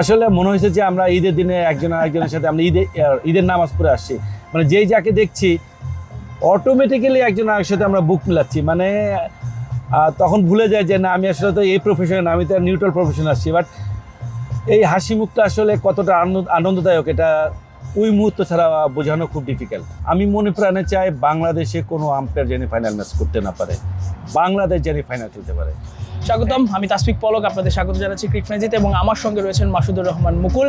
আসলে মনে হয়েছে যে আমরা ঈদের দিনে একজন আরেকজনের সাথে আমরা ঈদে ঈদের নামাজ পড়ে আসছি। মানে যেই যাকে দেখছি অটোমেটিক্যালি একজন আরেক সাথে আমরা বুক মিলাচ্ছি। মানে তখন ভুলে যায় যে না, আমি আসলে তো এই প্রফেশন আমি তো নিউট্রাল প্রফেশন আসছি। বাট এই হাসি মুখটা আসলে কতটা আনন্দ, আনন্দদায়ক, এটা ওই মুহূর্ত ছাড়া বোঝানো খুব ডিফিকাল্ট আমি মনে প্রাণে চাই বাংলাদেশে কোনো আম্পায়ার যেন ফাইনাল ম্যাচ করতে না পারে। বাংলাদেশ যেন ফাইনাল খেলতে পারে। স্বাগতম। আমি তাসফিক পলক, আপনাদের স্বাগত জানাচ্ছি ক্রিক এবং আমার সঙ্গে রয়েছেন মাসুদুর রহমান মুকুল।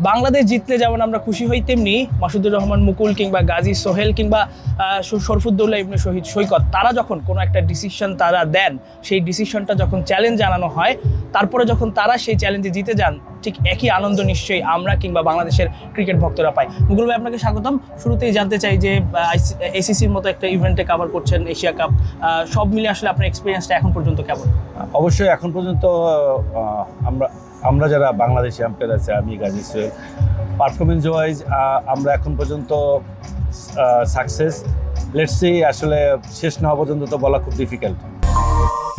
বাংলাদেশ জিতলে যেমন আমরা খুশি হই তেমনি মাসুদুর রহমান মুকুল কিংবা গাজী সোহেল কিংবা আহ, শ- শরফুদ্দৌল্লাহ ইবনে শহীদ সৈকত তারা যখন কোনো একটা ডিসিশন তারা দেন সেই ডিসিশনটা যখন চ্যালেঞ্জ জানানো হয় তারপরে যখন তারা সেই চ্যালেঞ্জে জিতে যান ঠিক একই আনন্দ নিশ্চয়ই আমরা কিংবা বাংলাদেশের ক্রিকেট ভক্তরা পাই। মুকুল ভাই আপনাকে স্বাগতম। শুরুতেই জানতে চাই যে এসিসির মতো একটা ইভেন্টে কভার করছেন এশিয়া কাপ সব মিলে আসলে আপনার এক্সপিরিয়েন্সটা এখন পর্যন্ত কেমন? অবশ্যই এখন পর্যন্ত আমরা আমরা যারা বাংলাদেশি আম্পায়ার আছে, আমি গাজী সোহেল। পারফরমেন্স ওয়াইজ আমরা এখন পর্যন্ত সাকসেস লেটস লেটসি আসলে শেষ না পর্যন্ত তো বলা খুব difficult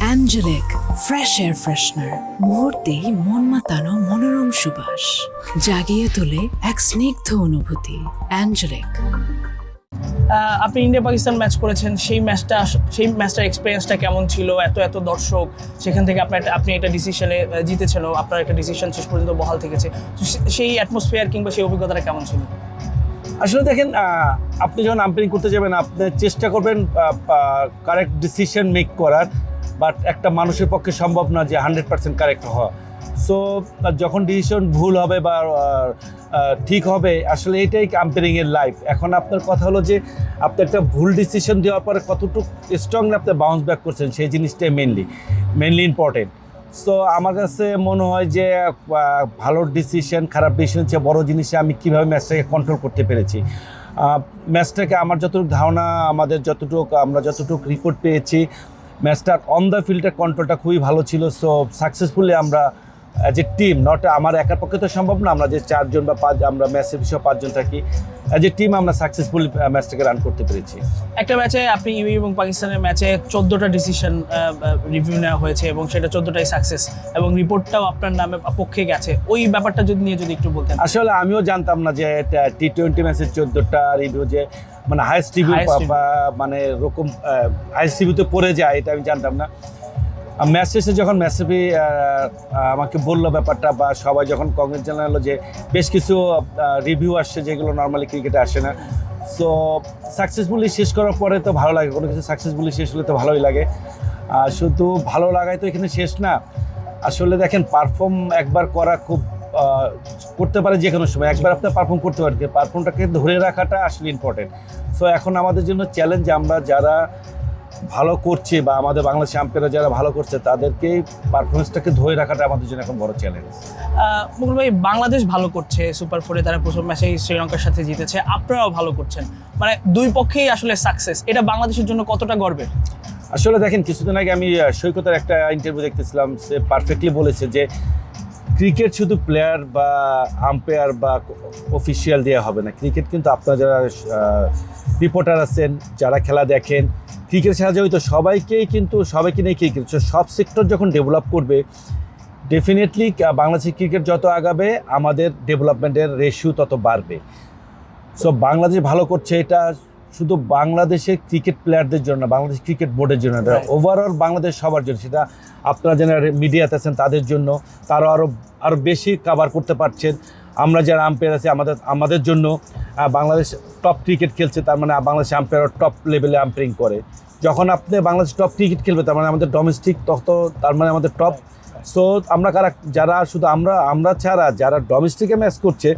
angelic fresh air freshener মুহূর্তেই মন মাতানো মনোরম সুবাস। জাগিয়ে তোলে এক স্নিগ্ধ অনুভূতি। অ্যাঞ্জেলিক আপনি ইন্ডিয়া পাকিস্তান ম্যাচ করেছেন, সেই ম্যাচটা সেই ম্যাচটার এক্সপিরিয়েন্সটা কেমন ছিল? এত এত দর্শক, সেখান থেকে আপনার আপনি একটা ডিসিশনে জিতেছেন আপনার একটা ডিসিশন শেষ পর্যন্ত বহাল থেকেছে। সেই অ্যাটমসফিয়ার কিংবা সেই অভিজ্ঞতাটা কেমন ছিল? আসলে দেখেন আপনি যখন আম্পায়ারিং করতে যাবেন, আপনি চেষ্টা করবেন কারেক্ট ডিসিশন মেক করার বাট একটা মানুষের পক্ষে সম্ভব না যে হান্ড্রেড পার্সেন্ট কারেক্ট হওয়া। সো যখন ডিসিশন ভুল হবে বা ঠিক হবে, আসলে এটাই আম্পায়ারিংয়ের লাইফ এখন আপনার কথা হলো যে, আপনি একটা ভুল ডিসিশন দেওয়ার পরে কতটুকু স্ট্রংলি আপনি বাউন্স ব্যাক করছেন, সেই জিনিসটাই মেনলি মেনলি ইম্পর্টেন্ট সো আমার কাছে মনে হয় যে ভালো ডিসিশন খারাপ ডিসিশন চেয়ে বড় জিনিসে, আমি কীভাবে ম্যাচটাকে কন্ট্রোল করতে পেরেছি। ম্যাচটাকে আমার যতটুকু ধারণা, আমাদের যতটুকু, আমরা যতটুকু রিপোর্ট পেয়েছি ম্যাচটার অন দ্য ফিল্ডের কন্ট্রোলটা খুবই ভালো ছিল। সো সাকসেসফুলি আমরা অ্যাজ এ টিম নট আমার একার পক্ষে তো সম্ভব না আমরা যে চারজন বা পাঁচ আমরা ম্যাচের বিষয়ে পাঁচজন থাকি অ্যাজ এ টিম আমরা সাকসেসফুলি ম্যাচটাকে রান করতে পেরেছি। একটা ম্যাচে আপনি ইউ এবং পাকিস্তানের ম্যাচে চোদ্দোটা ডিসিশন রিভিউ নেওয়া হয়েছে এবং সেটা চোদ্দোটাই সাকসেস এবং রিপোর্টটাও আপনার নামে পক্ষে গেছে। ওই ব্যাপারটা যদি নিয়ে যদি একটু বলতেন। আসলে আমিও জানতাম না যে টি টোয়েন্টি ম্যাচের চোদ্দোটা রিভিউ যে মানে হাইস্ট রিভিউ মানে এরকম হাইস্ট রিভিউতে পড়ে যায় এটা আমি জানতাম না। ম্যাচ শেষে যখন ম্যাচেপি আমাকে বলল ব্যাপারটা বা সবাই যখন কংগ্রেস জানালো যে বেশ কিছু রিভিউ আসছে যেগুলো নর্মালি ক্রিকেটে আসে না। সো সাকসেসফুলি শেষ করার পরে তো ভালো লাগে, কোনো কিছু সাকসেসফুলি শেষ হলে তো ভালোই লাগে। আর শুধু ভালো লাগাই তো এখানে শেষ না, আসলে দেখেন পারফর্ম একবার করা খুব করতে পারে যে কোনো সময়। একবার আপনার পারফর্ম করতে পারেন পারফর্মটাকে ধরে রাখাটা আসলে ইম্পর্টেন্ট সো এখন আমাদের জন্য চ্যালেঞ্জ আমরা যারা ভালো করছে বা আমাদের বাংলাদেশ আম্পায়াররা যারা ভালো করছে তাদেরকে পারফরমেন্সটাকে ধরে রাখাটা আমাদের জন্য এখন বড় চ্যালেঞ্জ মুকুল ভাই বাংলাদেশ ভালো করছে সুপার ফোরে তারা প্রথম ম্যাচেই শ্রীলঙ্কার সাথে জিতেছে আপনারাও ভালো করছেন। মানে দুই পক্ষেই আসলে সাকসেস এটা বাংলাদেশের জন্য কতটা গর্বের? আসলে দেখেন কিছুদিন আগে আমি সৈকতের একটা ইন্টারভিউ দেখতেছিলাম সে পারফেক্টলি বলেছে যে ক্রিকেট শুধু প্লেয়ার বা আম্পায়ার বা অফিসিয়াল দেওয়া হবে না ক্রিকেট কিন্তু আপনারা যারা রিপোর্টার আছেন যারা খেলা দেখেন ক্রিকেট সাথে জড়িত সবাইকেই কিন্তু সবাইকে নিয়ে ক্রিকেট সব সেক্টর যখন ডেভেলপ করবে ডেফিনেটলি বাংলাদেশের ক্রিকেট যত আগাবে আমাদের ডেভেলপমেন্টের রেশিও তত বাড়বে। সো বাংলাদেশ ভালো করছে এটা শুধু বাংলাদেশের ক্রিকেট প্লেয়ারদের জন্য বাংলাদেশ ক্রিকেট বোর্ডের জন্য Right. ওভারঅল বাংলাদেশ সবার জন্য সেটা আপনারা যারা মিডিয়াতে আছেন তাদের জন্য তারা আরও আরও বেশি কাভার করতে পারছেন। আমরা যারা আম্পায়ার আছি, আমাদের আমাদের জন্য বাংলাদেশ টপ ক্রিকেট খেলছে, তার মানে বাংলাদেশ আম্পায়ার টপ লেভেলে আম্পায়ারিং করে। যখন আপনি বাংলাদেশ টপ ক্রিকেট খেলবে, তার মানে আমাদের ডোমেস্টিক তত তার মানে আমাদের টপ সো আমরা কারা, যারা শুধু আমরা আমরা ছাড়া যারা ডোমেস্টিকে ম্যাচ করছে,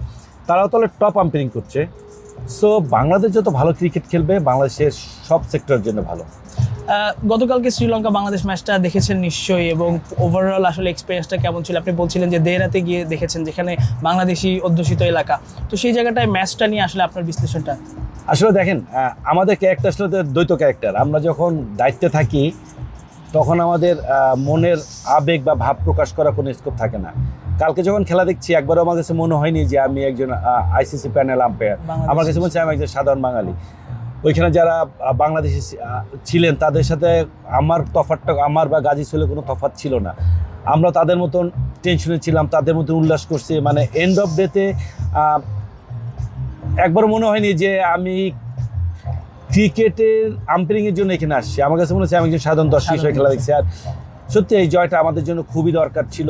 তারাও তাহলে টপ আম্পায়ারিং করছে। সো বাংলাদেশ যত ভালো ক্রিকেট খেলবে, বাংলাদেশের সব সেক্টরের জন্য ভালো। গতকালকে শ্রীলঙ্কা বাংলাদেশ ম্যাচটা দেখেছেন নিশ্চয়ই এবং ওভারঅল আসলে এক্সপিরিয়েন্সটা কেমন ছিল? আপনি বলছিলেন যে দেরাতে গিয়ে দেখেছেন যেখানে বাংলাদেশি অধ্যুষিত এলাকা। তো সেই জায়গাটায় ম্যাচটা নিয়ে আসলে আপনার বিশ্লেষণটা? আসলে দেখেন আমাদের ক্যারেক্টার আসলে দ্বৈত ক্যারেক্টার আমরা যখন দায়িত্বে থাকি তখন আমাদের মনের আবেগ বা ভাব প্রকাশ করার কোনো স্কোপ থাকে না। কালকে যখন খেলা দেখছি একবারও আমার কাছে মনে হয়নি যে আমি একজন আইসিসি প্যানেল আম্পায়ার আমার কাছে মনে হচ্ছে আমি একজন সাধারণ বাঙালি। ওইখানে যারা বাংলাদেশি ছিলেন তাদের সাথে আমার তফাতটা আমার বা গাজী ছিল কোনো তফাত ছিল না। আমরা তাদের মতন টেনশনে ছিলাম তাদের মতন উল্লাস করছি। মানে এন্ড অফ ডেতে একবার মনে হয়নি যে আমি ক্রিকেটের আম্পায়ারিংয়ের জন্য এখানে আসছি। আমার কাছে মনে হচ্ছে আমি একজন সাধারণ দর্শক হিসেবে খেলা দেখছি। আর সত্যি এই জয়টা আমাদের জন্য খুবই দরকার ছিল।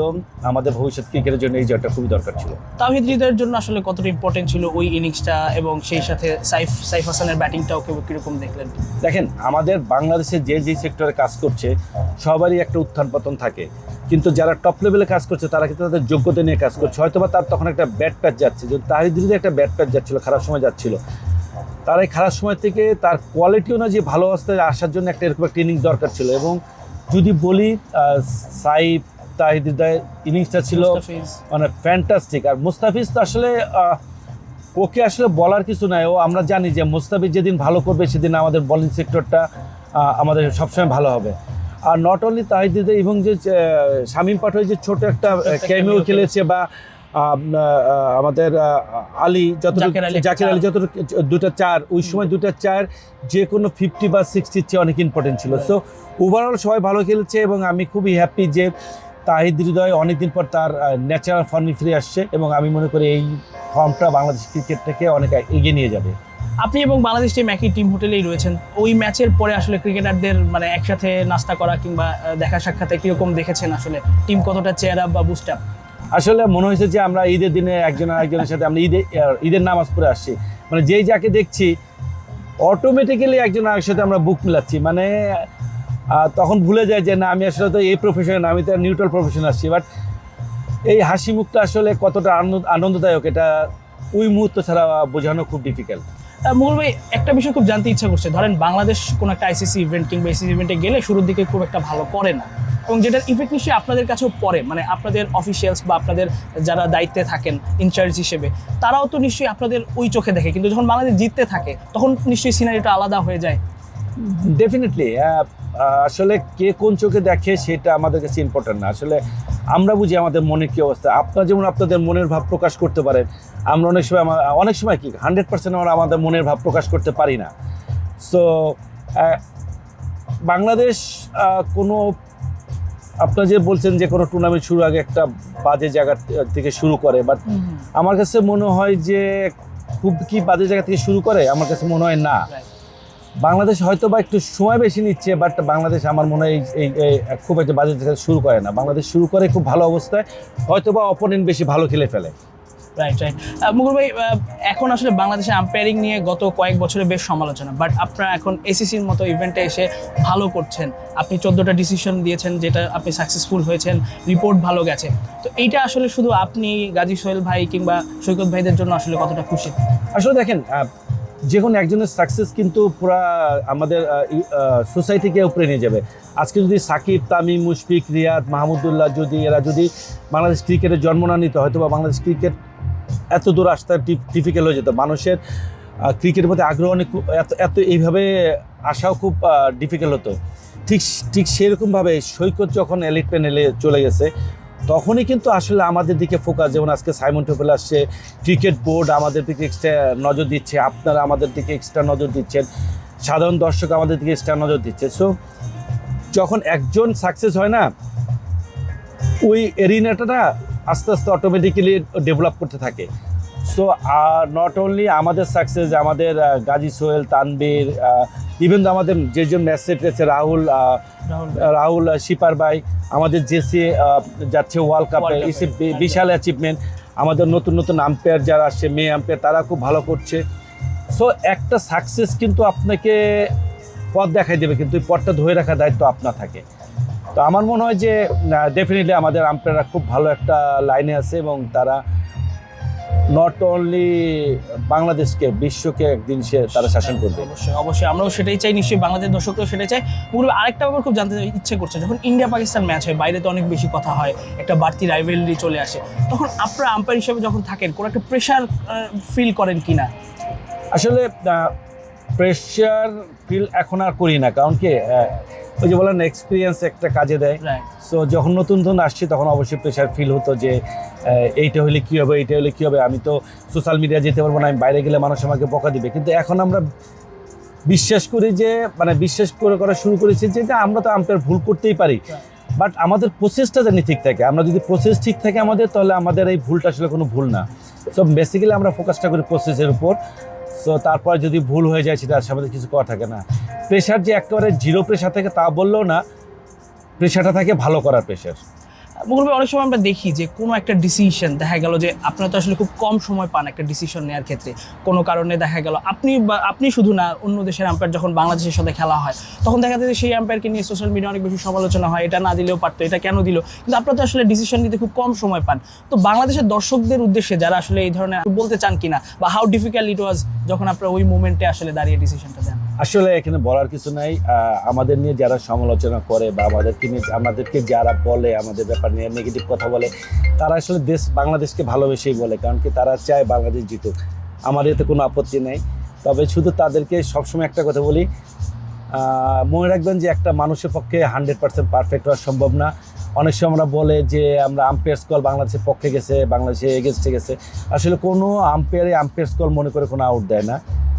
আমাদের ভবিষ্যৎ ক্রিকেটের জন্য এই জয়টা খুবই দরকার ছিল। তাহিদ হৃদয়ের জন্য আসলে কতটা ইম্পর্টেন্ট ছিল ওই ইনিংসটা এবং সেই সাথে সাইফ সাইফ হাসানের ব্যাটিংটাও কেউ কীরকম দেখলেন? দেখেন আমাদের বাংলাদেশে যে যে সেক্টরে কাজ করছে সবারই একটা উত্থান পতন থাকে। কিন্তু যারা টপ লেভেলে কাজ করছে তারা কিন্তু তাদের যোগ্যতা নিয়ে কাজ করছে। হয়তো বা তার তখন একটা ব্যাট প্যাচ যাচ্ছে যদি একটা ব্যাট প্যাচ যাচ্ছিল খারাপ সময় যাচ্ছিল। তার এই খারাপ সময় থেকে তার কোয়ালিটি অনুযায়ী ভালো অবস্থায় আসার জন্য একটা এরকম একটা ইনিংস দরকার ছিল এবং যদি বলি সাই সাইফ তাহিদ ইনিংসটা ছিল মানে ফ্যান্টাস্টিক আর মুস্তাফিজ তো আসলে ওকে আসলে বলার কিছু নাই। ও আমরা জানি যে মুস্তাফিজ যেদিন ভালো করবে সেদিন আমাদের বলিং সেক্টরটা আমাদের সবসময় ভালো হবে। আর নট অনলি তাহিদিদে এবং যে শামীম পাঠক যে ছোট একটা ক্যামিও খেলেছে। বা আমাদের আলী যত জাকের আলী একটা জাকির আলী চার। যত দুটা চার ওই সময় দুটা চার যে কোনো ফিফটি বা সিক্সটির চেয়ে অনেক ইম্পর্টেন্ট ছিল। সো ওভারঅল সবাই ভালো খেলছে এবং আমি খুবই হ্যাপি যে তাহিদ হৃদয় অনেকদিন পর তার ন্যাচারাল ফর্মে ফিরে আসছে এবং আমি মনে করি এই ফর্মটা বাংলাদেশ ক্রিকেটটাকে অনেক এগিয়ে নিয়ে যাবে। আপনি এবং বাংলাদেশ টিম একই টিম হোটেলেই রয়েছেন। ওই ম্যাচের পরে আসলে ক্রিকেটারদের মানে একসাথে নাস্তা করা কিংবা দেখা সাক্ষাতে কীরকম দেখেছেন আসলে? টিম কতটা চেয়ার আপ বা বুস্ট আপ আসলে মনে হয়েছে যে আমরা ঈদের দিনে একজন আরেকজনের সাথে আমরা ঈদে ঈদের নামাজ পড়ে আসছি। মানে যেই যাকে দেখছি অটোমেটিক্যালি একজন আরেক সাথে আমরা বুক মিলাচ্ছি। মানে তখন ভুলে যায় যে না, আমি আসলে তো এই প্রফেশনে আমি তো নিউট্রাল প্রফেশন আসছি। বাট এই হাসি মুখটা আসলে কতটা আনন্দ আনন্দদায়ক, এটা ওই মুহূর্ত ছাড়া বোঝানো খুব ডিফিকাল্ট মুঘল ভাই, একটা বিষয় খুব জানতে ইচ্ছা করছে। ধরেন বাংলাদেশ কোনো একটা আইসিসি ইভেন্ট কিংবা এসিসি ইভেন্টে গেলে শুরুর দিকে খুব একটা ভালো করে না। এবং যেটার ইফেক্ট নিশ্চয়ই আপনাদের কাছেও পড়ে মানে আপনাদের অফিসিয়ালস বা আপনাদের যারা দায়িত্বে থাকেন ইনচার্জ হিসেবে, তারাও তো নিশ্চয়ই আপনাদের ওই চোখে দেখে। কিন্তু যখন বাংলাদেশ জিততে থাকে, তখন নিশ্চয়ই সিনারিটা আলাদা হয়ে যায়। ডেফিনেটলি আসলে কে কোন চোখে দেখে সেটা আমাদের কাছে ইম্পর্টেন্ট না। আসলে আমরা বুঝি আমাদের মনের কী অবস্থা। আপনারা যেমন আপনাদের মনের ভাব প্রকাশ করতে পারেন আমরা অনেক সময় আমা- অনেক সময় কি হান্ড্রেড পার্সেন্ট আমরা আমাদের মনের ভাব প্রকাশ করতে পারি না। সো বাংলাদেশ কোনো আপনারা যে বলছেন যে কোনো টুর্নামেন্ট শুরু আগে একটা বাজে জায়গা থেকে শুরু করে বাট আমার কাছে মনে হয় যে খুব কি বাজে জায়গা থেকে শুরু করে? আমার কাছে মনে হয় না. বাংলাদেশ হয়তো বা একটু সময় বেশি নিচ্ছে বাট বাংলাদেশ আমার মনে হয় এই- খুব একটা বাজেট শুরু করে না। বাংলাদেশ শুরু করে খুব ভালো অবস্থায় হয়তো বা অপোনেন্ট বেশি ভালো খেলে ফেলে। রাইট রাইট মুকুল ভাই এখন আসলে বাংলাদেশে আম্পায়ারিং নিয়ে গত কয়েক বছরে বেশ সমালোচনা বাট আপনারা এখন এসিসির মতো ইভেন্টে এসে ভালো করছেন। আপনি চোদ্দোটা ডিসিশন দিয়েছেন যেটা আপনি সাকসেসফুল হয়েছেন রিপোর্ট ভালো গেছে। তো এইটা আসলে শুধু আপনি গাজী সোহেল ভাই কিংবা সৈকত ভাইদের জন্য আসলে কতটা খুশি? আসলে দেখেন যে কোনো একজনের সাকসেস কিন্তু পুরা আমাদের সোসাইটিকে উপরে নিয়ে যাবে। আজকে যদি সাকিব, তামিম, মুশফিক, রিয়াদ, মাহমুদুল্লাহ যদি, এরা যদি বাংলাদেশ ক্রিকেটের জন্ম না নিত, হয়তো বা বাংলাদেশ ক্রিকেট এত দূর আসতে ডিফিকাল্ট হয়ে যেত। মানুষের ক্রিকেটের প্রতি আগ্রহ অনেক এত এত এইভাবে আসাও খুব ডিফিকাল্ট হতো। ঠিক ঠিক সেরকমভাবে সৈকত যখন এলিট প্যানেলে চলে গেছে তখনই কিন্তু আসলে আমাদের দিকে ফোকাস যেমন আজকে সাইমন টোপেল আসছে ক্রিকেট বোর্ড আমাদের দিকে এক্সট্রা নজর দিচ্ছে, আপনারা আমাদের দিকে এক্সট্রা নজর দিচ্ছেন, সাধারণ দর্শক আমাদের দিকে এক্সট্রা নজর দিচ্ছে। সো যখন একজন সাকসেস হয় না, ওই এরিনাটা না আস্তে আস্তে অটোমেটিক্যালি ডেভেলপ করতে থাকে। সো আর নট অনলি আমাদের সাকসেস আমাদের গাজী সোহেল তানবীর ইভেন আমাদের যেজন ম্যাচ সেট রয়েছে রাহুল রাহুল শিপার ভাই আমাদের জেসি যাচ্ছে ওয়ার্ল্ড কাপে বিশাল অ্যাচিভমেন্ট আমাদের নতুন নতুন আম্পায়ার যারা আসছে মেয়ে আম্পায়ার তারা খুব ভালো করছে। সো একটা সাকসেস কিন্তু আপনাকে পথ দেখাই দেবে কিন্তু ওই পথটা ধরে রাখার দায়িত্ব আপনার থাকে। তো আমার মনে হয় যে ডেফিনেটলি আমাদের আম্পায়াররা খুব ভালো একটা লাইনে আছে এবং তারা নট অনলি বাংলাদেশকে বিশ্বকে একদিন সে তারা শাসন করবে। অবশ্যই অবশ্যই। আমরাও সেটাই চাই নিশ্চয়ই বাংলাদেশ দর্শকরাও সেটাই চাই ভাই, আরেকটা ব্যাপার খুব জানতে ইচ্ছে করছে যখন ইন্ডিয়া পাকিস্তান ম্যাচ হয় বাইরে তো অনেক বেশি কথা হয় একটা বাড়তি রাইভেলরি চলে আসে তখন আপনারা আম্পায়ার হিসেবে যখন থাকেন কোনো একটা প্রেশার ফিল করেন কিনা? আসলে প্রেশার ফিল এখন আর করি না কারণ কি ওই যে বলেন এক্সপিরিয়েন্স একটা কাজে দেয়। সো যখন নতুন নতুন আসছি তখন অবশ্যই প্রেশার ফিল হতো যে এইটা হলে কী হবে এইটা হলে কী হবে। আমি তো সোশ্যাল মিডিয়া যেতে পারব না আমি বাইরে গেলে মানুষ আমাকে বকা দিবে। কিন্তু এখন আমরা বিশ্বাস করি যে মানে বিশ্বাস করে করা শুরু করেছি যে আমরা তো আম্পায়ার ভুল করতেই পারি। বাট আমাদের প্রসেসটা জানি ঠিক থাকে। আমরা যদি প্রসেস ঠিক থাকে আমাদের তাহলে আমাদের এই ভুলটা আসলে কোনো ভুল না। সো বেসিক্যালি আমরা ফোকাসটা করি প্রসেসের উপর। সো তারপর যদি ভুল হয়ে যায় সেটা আমাদের কিছু করা থাকে না। প্রেশার যে একেবারে জিরো প্রেশার থাকে তা বললেও না প্রেশারটা থাকে ভালো করার প্রেশার মুকুল অনেক সময় আমরা দেখি যে কোনো একটা ডিসিশন দেখা গেল যে আপনারা তো আসলে খুব কম সময় পান একটা ডিসিশন নেওয়ার ক্ষেত্রে। কোনো কারণে দেখা গেল আপনি বা- আপনি শুধু না, অন্য দেশের আম্পায়ার যখন বাংলাদেশের সাথে খেলা হয়, তখন দেখা যায় যে সেই আম্পায়ারকে নিয়ে সোশ্যাল মিডিয়া অনেক বেশি সমালোচনা হয়, এটা না দিলেও পারতো, এটা কেন দিল? কিন্তু আপনারা তো আসলে ডিসিশন নিতে খুব কম সময় পান। তো বাংলাদেশের দর্শকদের উদ্দেশ্যে যারা আসলে এই ধরনের বলতে চান কিনা বা হাউ ডিফিকাল্ট ইট ওয়াজ যখন আপনারা ওই মোমেন্টে আসলে দাঁড়িয়ে ডিসিশনটা দেন। আসলে এখানে বলার কিছু নাই। আমাদের নিয়ে যারা সমালোচনা করে বা আমাদেরকে নিয়ে আমাদেরকে যারা বলে, আমাদের ব্যাপার নিয়ে নেগেটিভ কথা বলে, তারা আসলে দেশ, বাংলাদেশকে ভালোবেসেই বলে, কারণ কি তারা চায় বাংলাদেশ জিতুক। আমার এতে কোনো আপত্তি নেই। তবে শুধু তাদেরকে সবসময় একটা কথা বলি মনে রাখবেন যে একটা মানুষের পক্ষে হান্ড্রেড পার্সেন্ট পারফেক্ট হওয়া সম্ভব না। অনেক সময় আমরা বলে যে আমরা আম্পায়ার্স কল বাংলাদেশের পক্ষে গেছে, বাংলাদেশে এগেনস্টে গেছে। আসলে কোনো আম্পায়ারে আম্পায়ার্স কল মনে করে কোনো আউট দেয় না।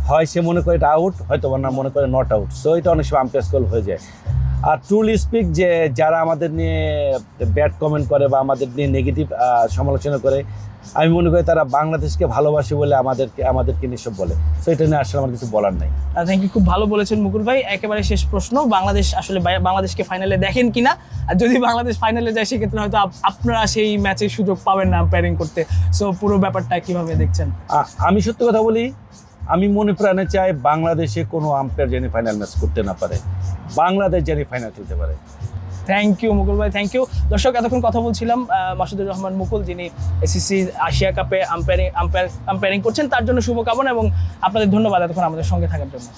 হয় সে মনে করে এটা আউট হয়তো না মনে করে নট আউট সো এটা অনেক সময় আম্পায়ার্স কল হয়ে যায়। আর ট্রুলি স্পিক যে যারা আমাদের নিয়ে ব্যাড কমেন্ট করে বা আমাদের নিয়ে নেগেটিভ সমালোচনা করে আমি মনে করি তারা বাংলাদেশকে ভালোবাসে বলে আমাদেরকে আমাদেরকে নিয়ে সব বলে। সো এটা নিয়ে আসলে আমার কিছু বলার নাই। থ্যাংক ইউ খুব ভালো বলেছেন মুকুল ভাই। একেবারে শেষ প্রশ্ন বাংলাদেশ আসলে বাংলাদেশকে ফাইনালে দেখেন কিনা? আর যদি বাংলাদেশ ফাইনালে যায় সেক্ষেত্রে হয়তো আপনারা সেই ম্যাচের সুযোগ পাবেন না আম্পায়ারিং করতে। সো পুরো ব্যাপারটা কীভাবে দেখছেন? আমি সত্যি কথা বলি আমি মনে প্রাণে চাই বাংলাদেশে কোনো আম্পায়ার যেন ফাইনাল ম্যাচ করতে না পারে। বাংলাদেশ যেন ফাইনাল খেলতে পারে। থ্যাংক ইউ মুকুল ভাই থ্যাংক ইউ দর্শক, এতক্ষণ কথা বলছিলাম মাসুদুর রহমান মুকুল, যিনি এসিসি আশিয়া কাপে আম্পায়ারিং আম্পায়ার আম্পায়ারিং করছেন, তার জন্য শুভকামনা এবং আপনাদের ধন্যবাদ এতক্ষণ আমাদের সঙ্গে থাকার জন্য।